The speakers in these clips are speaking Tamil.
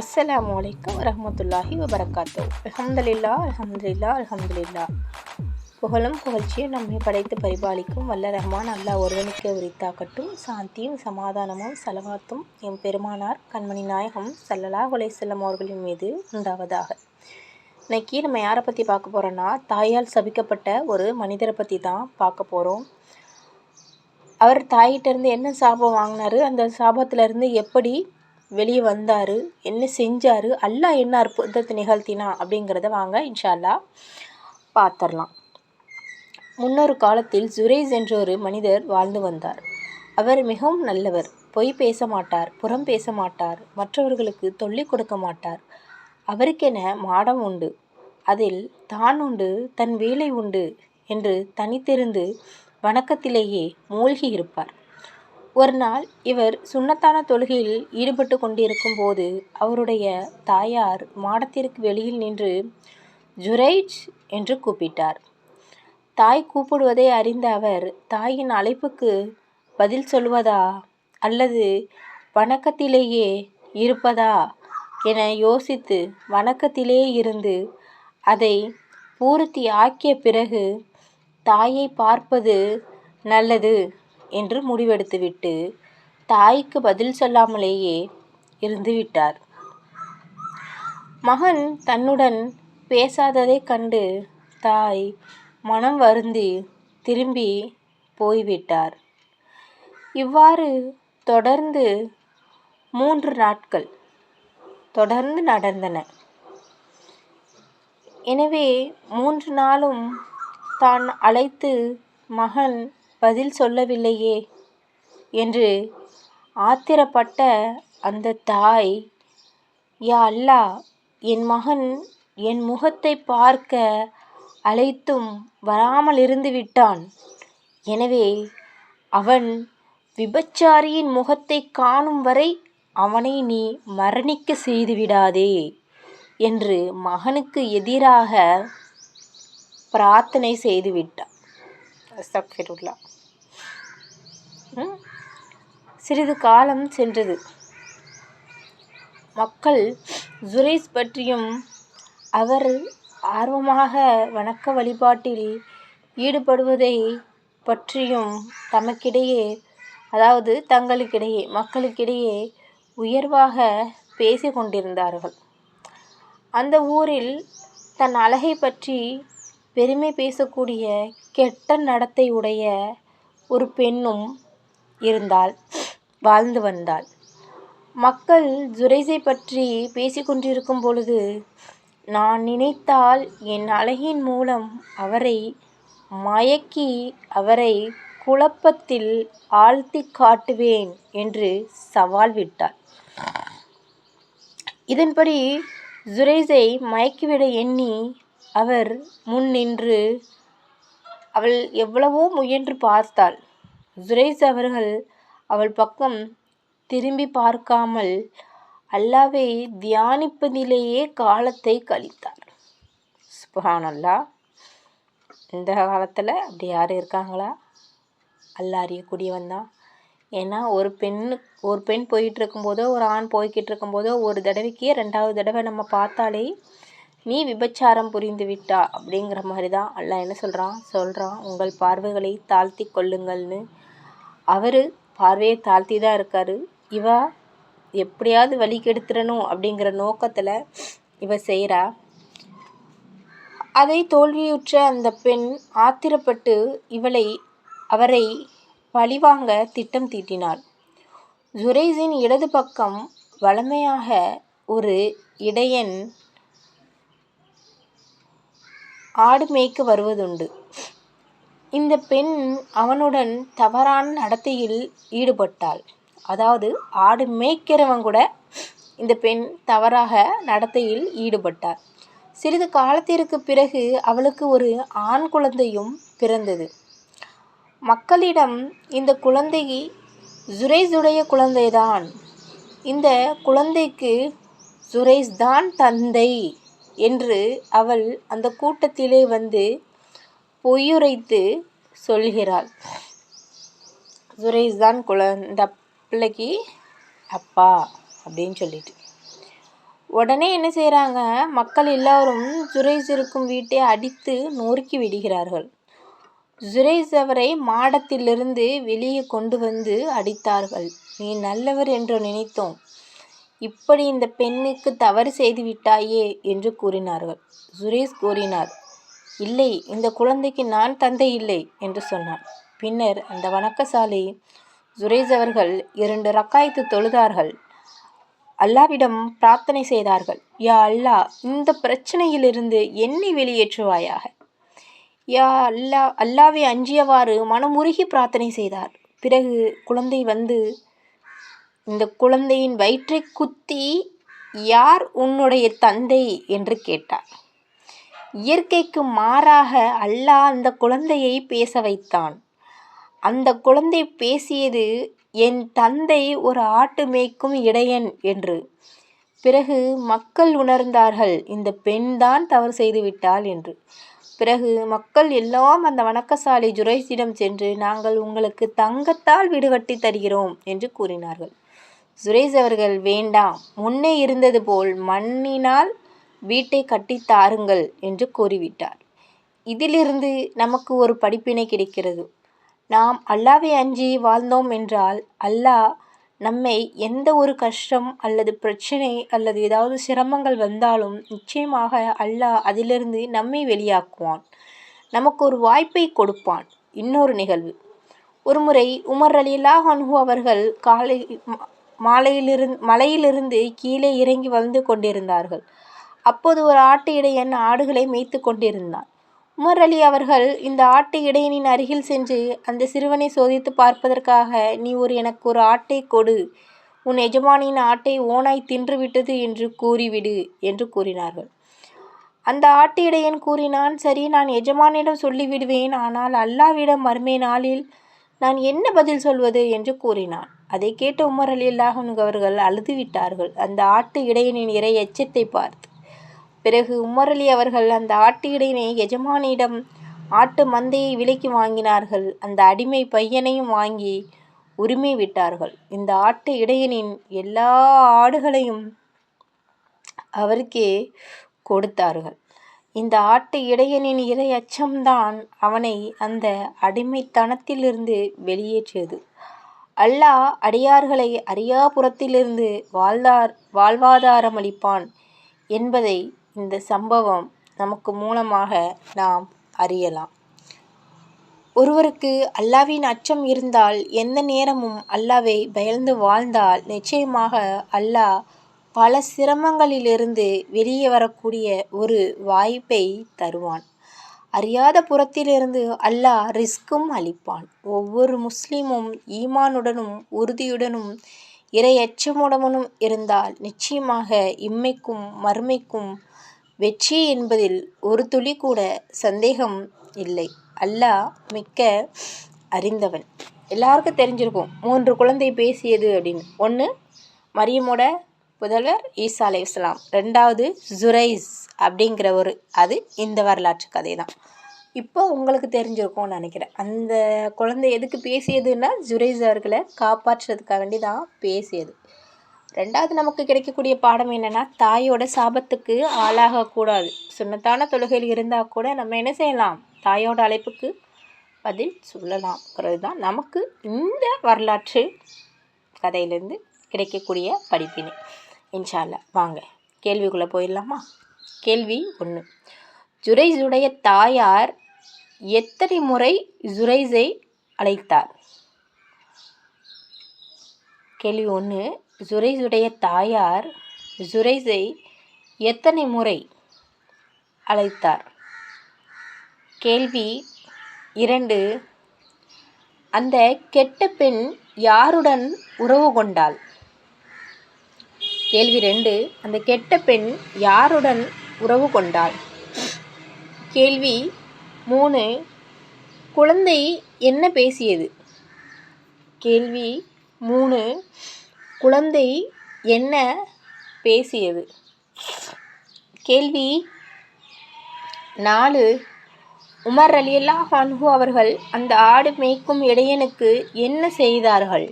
அஸ்ஸலாமு அலைக்கும் ரஹமத்துல்லாஹி வபரகாத்தோ அல்ஹம்துலில்லா அல்ஹம்துலில்லா அல்ஹம்துலில்லா புகழும் புகழ்ச்சியும் நம்மை படைத்து பரிபாலிக்கும் வல்ல ரஹ்மான் அல்லா ஒருவனுக்கு உரித்தாக்கட்டும் சாந்தியும் சமாதானமும் செலவாத்தும் எம் பெருமானார் கண்மணி நாயகம் சல்லலா அலைஹி வஸல்லம் அவர்களின் மீது உண்டாவதாக. இன்னைக்கு நம்ம யாரை பற்றி பார்க்க போகிறோன்னா தாயால் சபிக்கப்பட்ட ஒரு மனிதரை பற்றி தான் பார்க்க போகிறோம் அவர் தாயிட்டேருந்து என்ன சாபம் வாங்கினாரு அந்த சாபத்திலேருந்து எப்படி வெளியே வந்தார். என்ன செஞ்சார்? அல்லாஹ் என்ன அற்புதத்தை நிகழ்த்தினா? அப்படிங்கிறத வாங்க இன்ஷா அல்லாஹ் பார்த்துடலாம் முன்னொரு காலத்தில் ஜுரேஸ் என்ற ஒரு மனிதர் வாழ்ந்து வந்தார். அவர் மிகவும் நல்லவர். பொய் பேச மாட்டார் புறம் பேச மாட்டார் மற்றவர்களுக்கு தொல்லை கொடுக்க மாட்டார். அவருக்கென மாடம் உண்டு. அதில் தான் உண்டு தன் வேலை உண்டு என்று தனித்திருந்து வணக்கத்திலேயே மூழ்கி இருப்பார். ஒரு நாள் இவர் சுண்ணத்தான தொழுகையில் ஈடுபட்டு கொண்டிருக்கும் போது அவருடைய தாயார் மாடத்திற்கு வெளியில் நின்று ஜுரைஜ் என்று கூப்பிட்டார். தாய் கூப்பிடுவதை அறிந்த அவர் தாயின் அழைப்புக்கு பதில் சொல்வதா அல்லது வணக்கத்திலேயே இருப்பதா என யோசித்து வணக்கத்திலே இருந்து அதை பூர்த்தி ஆக்கிய பிறகு தாயை பார்ப்பது நல்லது. என்று முடிவெடுத்துவிட்டு தாய்க்கு பதில் சொல்லாமலேயே இருந்து விட்டார் மகன் தன்னுடன் பேசாததைக் கண்டு தாய் மனம் வருந்தி திரும்பி போய்விட்டார். இவ்வாறு தொடர்ந்து மூன்று நாட்கள் தொடர்ந்து நடந்தன. எனவே மூன்று நாளும் தான் அழைத்து மகன் பதில் சொல்லவில்லையே என்று ஆத்திரப்பட்ட அந்த தாய் யா அல்லாஹ் என் மகன் என் முகத்தை பார்க்க அழைத்தும் வராமல் இருந்து விட்டான். எனவே அவன் விபச்சாரியின் முகத்தை காணும் வரை அவனை நீ மரணிக்க செய்துவிடாதே என்று மகனுக்கு எதிராக பிரார்த்தனை செய்துவிட்டான் அஸ்தக்ஃபிருல்லா சிறிது காலம் சென்றது. மக்கள் ஜுரைஸ் பற்றியும் அவர் ஆர்வமாக வணக்க வழிபாட்டில் ஈடுபடுவதை பற்றியும் தமக்கிடையே அதாவது தங்களுக்கிடையே மக்களுக்கிடையே உயர்வாக பேசி கொண்டிருந்தார்கள். அந்த ஊரில் தன் அழகை பற்றி பெருமை பேசக்கூடிய கெட்ட நடத்தை உடைய ஒரு பெண்ணும் இருந்தாள் வாழ்ந்து வந்தாள் மக்கள் ஜுரைஸை பற்றி பேசிக்கொண்டிருக்கும் பொழுது நான் நினைத்தால் என் அழகின் மூலம் அவரை மயக்கி அவரை குழப்பத்தில் ஆழ்த்தி காட்டுவேன் என்று சவால் விட்டார். இதன்படி ஜுரைஸை மயக்கிவிட எண்ணி அவர் முன் நின்று அவள் எவ்வளவோ முயன்று பார்த்தாள். சுரேஷ் அவர்கள் அவள் பக்கம் திரும்பி பார்க்காமல் அல்லாவை தியானிப்பதிலேயே காலத்தை கழித்தார். சுபஹானல்லா. இந்த காலத்தில் அப்படி யாரும் இருக்காங்களா? அல்லா அறியக்கூடியவன் தான். ஏன்னா ஒரு பெண் ஒரு பெண் போயிட்டு இருக்கும்போதோ ஒரு ஆண் போய்கிட்டு இருக்கும்போதோ ஒரு தடவைக்கே ரெண்டாவது தடவை நம்ம பார்த்தாலே நீ விபச்சாரம் புரிந்து விட்டா? அப்படிங்கிற மாதிரி தான் அல்லாஹ் என்ன சொல்கிறான் சொல்கிறான் உங்கள் பார்வைகளை தாழ்த்தி கொள்ளுங்கள்னு. அவர் பார்வையை தாழ்த்தி தான் இருக்கார். இவ எப்படியாவது வழி கெடுத்துடணும் அப்படிங்கிற நோக்கத்தில் இவ செய்கிறா அதை தோல்வியுற்ற அந்த பெண் ஆத்திரப்பட்டு இவளை அவரை பழிவாங்க திட்டம் தீட்டினாள். ஜுரைஸின் இடது பக்கம் வழமையாக ஒரு இடையன் ஆடு மேய்க்க வருவதுண்டு. இந்த பெண் அவனுடன் தவறான நடத்தையில் ஈடுபட்டாள். அதாவது ஆடு மேய்க்கிறவன் கூட இந்த பெண் தவறாக நடத்தையில் ஈடுபட்டார் சிறிது காலத்திற்கு பிறகு அவளுக்கு ஒரு ஆண் குழந்தையும் பிறந்தது. மக்களிடம் இந்த குழந்தை சுரேஷுடைய குழந்தைதான். இந்த குழந்தைக்கு ஜுரைஸ் தான் தந்தை. என்று அவள் அந்த கூட்டத்திலே வந்து பொய்யுரைத்து சொல்கிறாள். சுரேஷ் தான் குழந்த பிள்ளைக்கு அப்பா அப்படின்னு சொல்லிட்டு. உடனே என்ன செய்கிறாங்க மக்கள் எல்லாரும் சுரேஷ் இருக்கும் வீட்டை அடித்து நொறுக்கி விடுகிறார்கள். ஜுரைஸ் அவரை மாடத்திலிருந்து வெளியே கொண்டு வந்து அடித்தார்கள். நீ நல்லவர் என்று நினைத்தோம். இப்படி இந்த பெண்ணுக்கு தவறு செய்து விட்டாயே என்று கூறினார்கள். சுரேஷ் கூறினார் இல்லை இந்த குழந்தைக்கு நான் தந்தை இல்லை என்று சொன்னார் பின்னர் அந்த வணக்கசாலை சுரேஷ் அவர்கள் இரண்டு ரக்காய்த்து தொழுதார்கள். அல்லாவிடம் பிரார்த்தனை செய்தார்கள் யா அல்லா இந்த பிரச்சனையிலிருந்து என்னை வெளியேற்றுவாயாக? யா அல்லா அல்லாவை அஞ்சியவாறு மனமுருகி பிரார்த்தனை செய்தார். பிறகு குழந்தை வந்து இந்த குழந்தையின் வயிற்றை குத்தி யார் உன்னுடைய தந்தை? என்று கேட்டார். இயற்கைக்கு மாறாக அல்லாஹ் அந்த குழந்தையை பேச வைத்தான். அந்த குழந்தை பேசியது என் தந்தை ஒரு ஆட்டு மேய்க்கும் இடையன் என்று. பிறகு மக்கள் உணர்ந்தார்கள் இந்த பெண்தான் தவறு செய்துவிட்டாள் என்று. பிறகு மக்கள் எல்லாம் அந்த வணக்கசாலை ஜுரைசிடம் சென்று நாங்கள் உங்களுக்கு தங்கத்தால் வீடு கட்டி தருகிறோம் என்று கூறினார்கள். சுரேஷ் அவர்கள் வேண்டாம் முன்னே இருந்தது போல் மண்ணினால் வீட்டை கட்டி தாருங்கள் என்று கூறிவிட்டார். இதிலிருந்து நமக்கு ஒரு படிப்பினை கிடைக்கிறது. நாம் அல்லாவை அஞ்சி வாழ்ந்தோம் என்றால் அல்லாஹ் நம்மை எந்த ஒரு கஷ்டம் அல்லது பிரச்சனை அல்லது ஏதாவது சிரமங்கள் வந்தாலும் நிச்சயமாக அல்லாஹ் அதிலிருந்து நம்மை வெளியாக்குவான். நமக்கு ஒரு வாய்ப்பை கொடுப்பான். இன்னொரு நிகழ்வு. ஒருமுறை உமர் அலிலாஹ் அன்ஹு அவர்கள் காலை மாலையிலிருந்து மலையிலிருந்து கீழே இறங்கி வந்து கொண்டிருந்தார்கள். அப்போது ஒரு ஆட்டு இடையன் ஆடுகளை மேய்த்து கொண்டிருந்தான். உமர் அலி அவர்கள் இந்த ஆட்டு இடையனின் அருகில் சென்று அந்த சிறுவனை சோதித்து பார்ப்பதற்காக நீ ஒரு எனக்கு ஒரு ஆட்டை கொடு. உன் எஜமானியின் ஆட்டை ஓனாய் தின்றுவிட்டது என்று கூறிவிடு என்று கூறினார்கள். அந்த ஆட்டு இடையன் கூறினான் சரி நான் எஜமானிடம் சொல்லிவிடுவேன். ஆனால் அல்லாவிடம் மறுமை நாளில் நான் என்ன பதில் சொல்வது? என்று கூறினான். அதை கேட்ட உமர் அலி அல்லாஹன் அவர்கள் அழுதுவிட்டார்கள். அந்த ஆட்டு இடையனின் இறை எச்சத்தை பார்த்து பிறகு உமர் அலி அவர்கள் அந்த ஆட்டு இடையனை எஜமானியிடம் ஆட்டு மந்தையை விலைக்கு வாங்கினார்கள். அந்த அடிமை பையனையும் வாங்கி உரிமை விட்டார்கள். இந்த ஆட்டு இடையனின் எல்லா ஆடுகளையும் அவருக்கே கொடுத்தார்கள். இந்த ஆட்டு இடையனின் இறை அச்சம்தான் அவனை அந்த அடிமைத்தனத்திலிருந்து வெளியேற்றியது. அல்லாஹ் அடியார்களை அரியாபுரத்திலிருந்து வாழ்ந்தார் வாழ்வாதாரம் அளிப்பான் என்பதை இந்த சம்பவம் நமக்கு மூலமாக நாம் அறியலாம். ஒருவருக்கு அல்லாவின் அச்சம் இருந்தால் எந்த நேரமும் அல்லாவை பயந்து வாழ்ந்தால் நிச்சயமாக அல்லாஹ் பல சிரமங்களிலிருந்து வெளியே வரக்கூடிய ஒரு வாய்ப்பை தருவான். அறியாத புறத்திலிருந்து அல்லாஹ் ரிஸ்க்கும் அளிப்பான். ஒவ்வொரு முஸ்லீமும் ஈமானுடனும் உறுதியுடனும் இறை அச்சமுடனும் இருந்தால் நிச்சயமாக இம்மைக்கும் மறுமைக்கும் வெற்றி என்பதில் ஒரு துளி கூட சந்தேகம் இல்லை. அல்லாஹ் மிக்க அறிந்தவன். எல்லாருக்கும் தெரிஞ்சிருக்கும். மூன்று குழந்தை பேசியது அப்படின்னு. ஒன்று மரியமோட புதல்வர் ஈசா அலை இஸ்லாம் ரெண்டாவது ஜுரைஸ் அப்படிங்கிற ஒரு அது இந்த வரலாற்று கதை தான் இப்போ உங்களுக்கு தெரிஞ்சிருக்கும்னு நினைக்கிறேன். அந்த குழந்தை எதுக்கு பேசியதுன்னா ஜுரைஸ் அவர்களை காப்பாற்றுறதுக்காக வேண்டி தான் பேசியது. ரெண்டாவது நமக்கு கிடைக்கக்கூடிய பாடம் என்னென்னா தாயோட சாபத்துக்கு ஆளாகக்கூடாது. சுண்ணத்தான தொழுகையில் இருந்தால் கூட நம்ம என்ன செய்யலாம்? தாயோட அழைப்புக்கு பதில் சொல்லலாம்ங்கிறது தான் நமக்கு இந்த வரலாற்று கதையிலேருந்து கிடைக்கக்கூடிய படிப்பினை. இன்ஷால்லா வாங்க கேள்விக்குள்ளே போயிடலாமா? கேள்வி ஒன்று. ஜுரைஸுடைய தாயார் எத்தனை முறை ஜுரைஸை அழைத்தார்? கேள்வி ஒன்று. ஜுரைஸுடைய தாயார் ஜுரைஸை எத்தனை முறை அழைத்தார்? கேள்வி இரண்டு. அந்த கெட்ட பெண் யாருடன் உறவு கொண்டாள்? கேள்வி ரெண்டு அந்த கெட்ட பெண் யாருடன் உறவு கொண்டாள்? கேள்வி மூணு குழந்தை என்ன பேசியது? கேள்வி மூணு குழந்தை என்ன பேசியது? கேள்வி நாலு உமர் அலியல்லா ஹான்ஹூ அவர்கள் அந்த ஆடு மேய்க்கும் இடையனுக்கு என்ன செய்தார்கள்?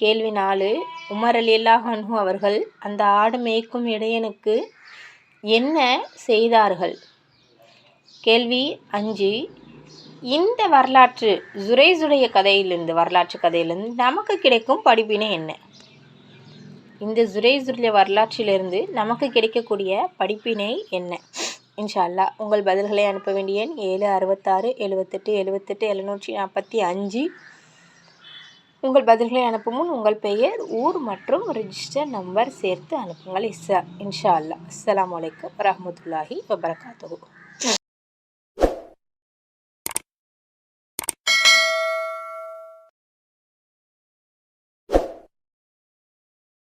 கேள்வி நாலு. உமர் அலி அல்லாஹன்ஹு அவர்கள் அந்த ஆடு மேய்க்கும் இடையனுக்கு என்ன செய்தார்கள்? கேள்வி அஞ்சு. இந்த வரலாற்று ஜுரேஜுடைய கதையிலிருந்து வரலாற்று கதையிலிருந்து நமக்கு கிடைக்கும் படிப்பினை என்ன? இந்த ஜுரேஜுடைய வரலாற்றிலிருந்து நமக்கு கிடைக்கக்கூடிய படிப்பினை என்ன? இன்ஷா அல்லாஹ் உங்கள் பதில்களை அனுப்ப வேண்டிய ஏழு அறுபத்தாறு எழுபத்தெட்டு எழுபத்தெட்டு எழுநூற்றி நாற்பத்தி அஞ்சு. உங்கள் பதில்களை அனுப்பும் முன் உங்கள் பெயர் ஊர் மற்றும் ரிஜிஸ்டர் நம்பர் சேர்த்து அனுப்புங்கள் இஸ்ஸா இன்ஷா அல்லாஹ். அஸ்லாம் வலைக்கம் வரஹ்மத்துல்லாஹி வபரகாத்து